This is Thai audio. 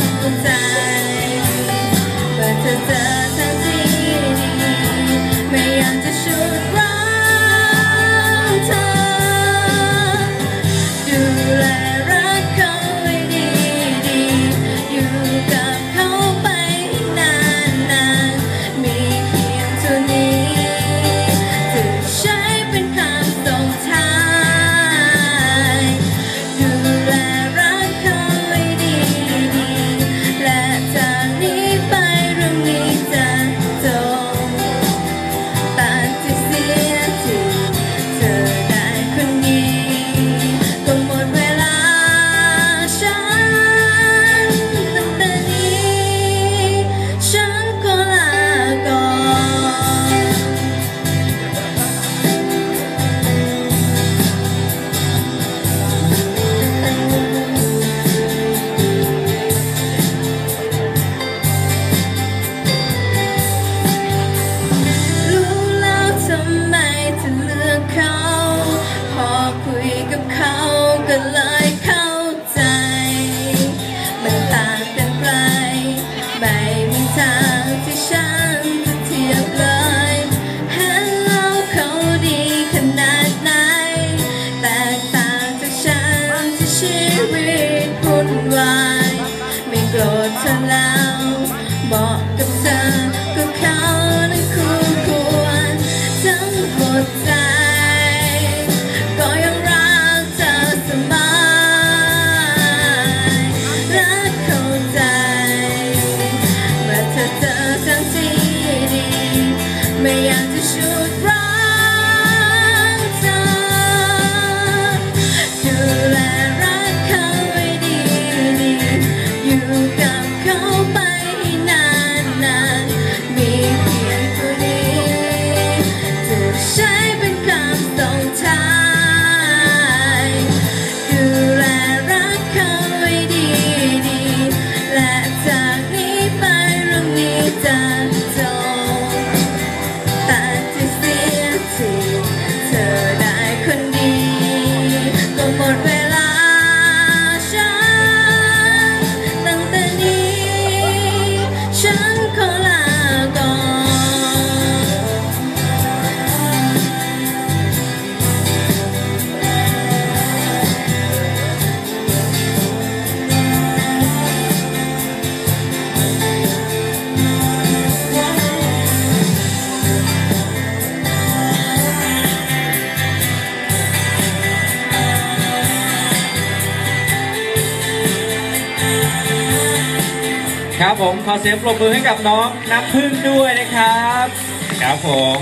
Come down. ชีวิตวุ่นวายไม่โกรธเธอแล้วบอกกับเธอก็เขานั้นคู่ควรทั้งหมดใจก็ยังรักเธอสมอรักเข้าใจเมื่อเธอเจอทั้งที่ดีไม่อยาก ครับผมขอเสียงปรบมือให้กับน้องนับพึ่งด้วยนะครับ ครับผม